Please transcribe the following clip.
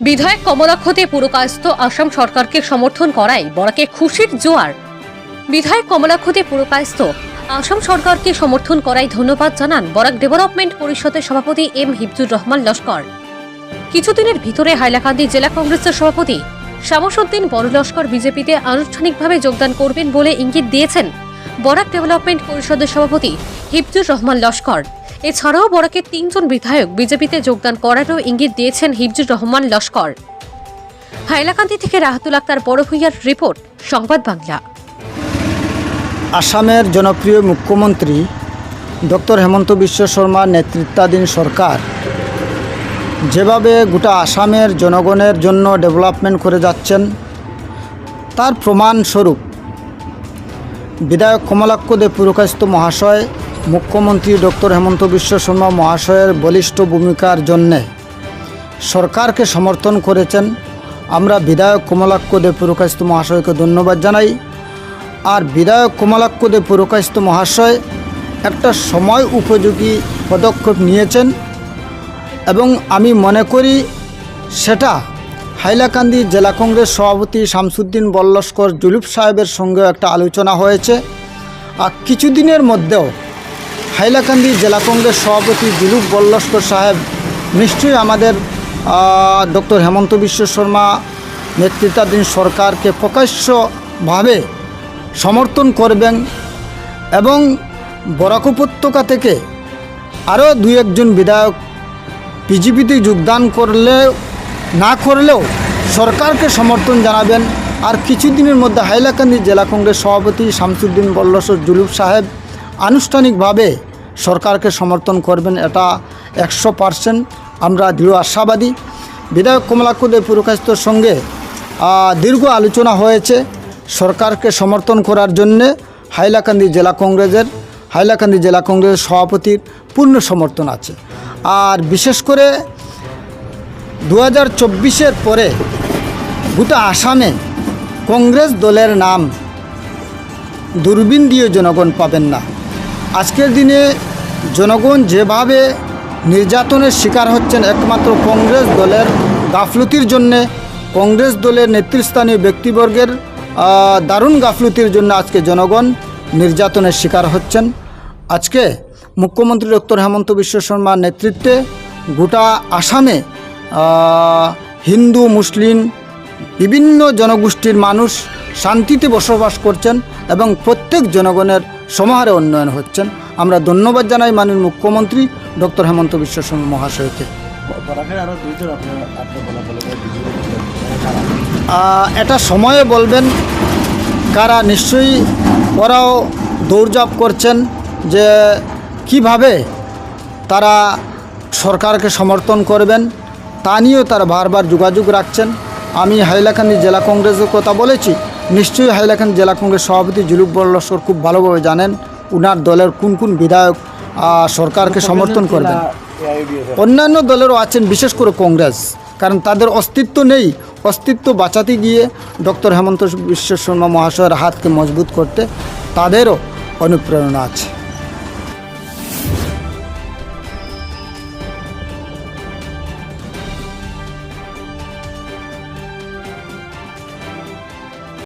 বিধায়ক কমলাক্ষতে পুরকায়স্থ আসাম সরকারকে সমর্থন করায় বরাকে খুশির জোয়ার। বিধায়ক কমলাক্ষতে পুরকায়স্থ আসাম সরকারকে সমর্থন করায় ধন্যবাদ জানান বরাক ডেভেলপমেন্ট পরিষদের সভাপতি এম হিফজুর রহমান লস্কর। কিছুদিনের ভিতরে হাইলাকান্দি জেলা কংগ্রেসের সভাপতি শামসুদ্দিন বড় লস্কর বিজেপিতে আনুষ্ঠানিকভাবে যোগদান করবেন বলে ইঙ্গিত দিয়েছেন বরাক ডেভেলপমেন্ট পরিষদের সভাপতি হিফজুর রহমান লস্কর। এছাড়াও বরাকের তিনজন বিধায়ক বিজেপিতে যোগদান করারও ইঙ্গিত দিয়েছেন হিফজুর রহমান লস্কর। হাইলাকান্দি থেকে রাহাতুল আক্তার, বড় রিপোর্ট, সংবাদ বাংলা। আসামের জনপ্রিয় মুখ্যমন্ত্রী ডক্টর হেমন্ত বিশ্ব শর্মার নেতৃত্বাধীন সরকার যেভাবে গোটা আসামের জনগণের জন্য ডেভেলপমেন্ট করে যাচ্ছেন, তার প্রমাণস্বরূপ বিধায়ক কমলাক্ষ দে পুরকাস্ত মহাশয় মুখ্যমন্ত্রী ডক্টর হেমন্ত বিশ্ব শর্মা মহাশয়ের বলিষ্ঠ ভূমিকার জন্যে সরকারকে সমর্থন করেছেন। আমরা বিধায়ক কমলাক্ষ দে পুরকাস্ত মহাশয়কে ধন্যবাদ জানাই। আর বিধায়ক কমলাক্ষ দে পুরকাস্ত মহাশয় একটা সময় উপযোগী পদক্ষেপ নিয়েছেন এবং আমি মনে করি সেটা হাইলাকান্দি জেলা কংগ্রেস সভাপতি শামসুদ্দিন বল্লস্কর জুলুপ সাহেবের সঙ্গে একটা আলোচনা হয়েছে। আর কিছুদিনের মধ্যেও হাইলাকান্দি জেলা কংগ্রেস সভাপতি জুলুপ বল্লস্কর সাহেব, নিশ্চয়ই আমাদের ডক্টর হেমন্ত বিশ্ব শর্মা নেতৃত্বাধীন সরকারকে প্রকাশ্যভাবে সমর্থন করবেন এবং বরাক উপত্যকা থেকে আরও দুই একজন বিধায়ক বিজেপিতে যোগদান করলেও না করলেও সরকারকে সমর্থন জানাবেন। আর কিছুদিনের মধ্যে হাইলাকান্দি জেলা কংগ্রেস সভাপতি শামসুদ্দিন বল্লসর জুলুপ সাহেব আনুষ্ঠানিকভাবে সরকারকে সমর্থন করবেন, এটা একশো পারসেন্ট। আমরা দৃঢ় আশাবাদী। বিধায়ক কমলাক্ষ দেব পুরকাস্তর সঙ্গে দীর্ঘ আলোচনা হয়েছে সরকারকে সমর্থন করার জন্যে। হাইলাকান্দি জেলা কংগ্রেসের, হাইলাকান্দি জেলা কংগ্রেসের সভাপতির পূর্ণ সমর্থন আছে। আর বিশেষ করে দু হাজার পরে গোটা আসামে কংগ্রেস দলের নাম দূরবীন দিয়ে জনগণ পাবেন না। আজকের দিনে জনগণ যেভাবে নির্যাতনের শিকার হচ্ছেন একমাত্র কংগ্রেস দলের গাফলতির জন্যে, কংগ্রেস দলের নেতৃস্থানীয় ব্যক্তিবর্গের দারুণ গাফলতির জন্য আজকে জনগণ নির্যাতনের শিকার হচ্ছেন। আজকে মুখ্যমন্ত্রী ডক্টর হেমন্ত বিশ্ব শর্মার নেতৃত্বে গোটা আসামে হিন্দু, মুসলিম বিভিন্ন জনগোষ্ঠীর মানুষ শান্তিতে বসবাস করছেন এবং প্রত্যেক জনগণের সমাহারে উন্নয়ন হচ্ছেন। আমরা ধন্যবাদ জানাই মাননীয় মুখ্যমন্ত্রী ডক্টর হেমন্ত বিশ্ব শর্মা মহাশয়কে। এটা সময়ে বলবেন, কারা নিশ্চয়ই ওরাও দৌড়ঝাঁপ করছেন যে কীভাবে তারা সরকারকে সমর্থন করবেন, তা নিয়েও তারা বারবার যোগাযোগ রাখছেন। আমি হাইলাকান্দি জেলা কংগ্রেসের কথা বলেছি। নিশ্চয়ই হাইলাকান্দি জেলা কংগ্রেস সভাপতি জুলুক বল্লস্কর খুব ভালোভাবে জানেন, উনার দলের কোন কোন বিধায়ক সরকারকে সমর্থন করবেন। অন্যান্য দলেরও আছেন, বিশেষ করে কংগ্রেস, কারণ তাদের অস্তিত্ব নেই। অস্তিত্ব বাঁচাতে গিয়ে ডক্টর হেমন্ত বিশ্ব শর্মা মহাশয়ের হাতকে মজবুত করতে তাদেরও অনুপ্রেরণা আছে।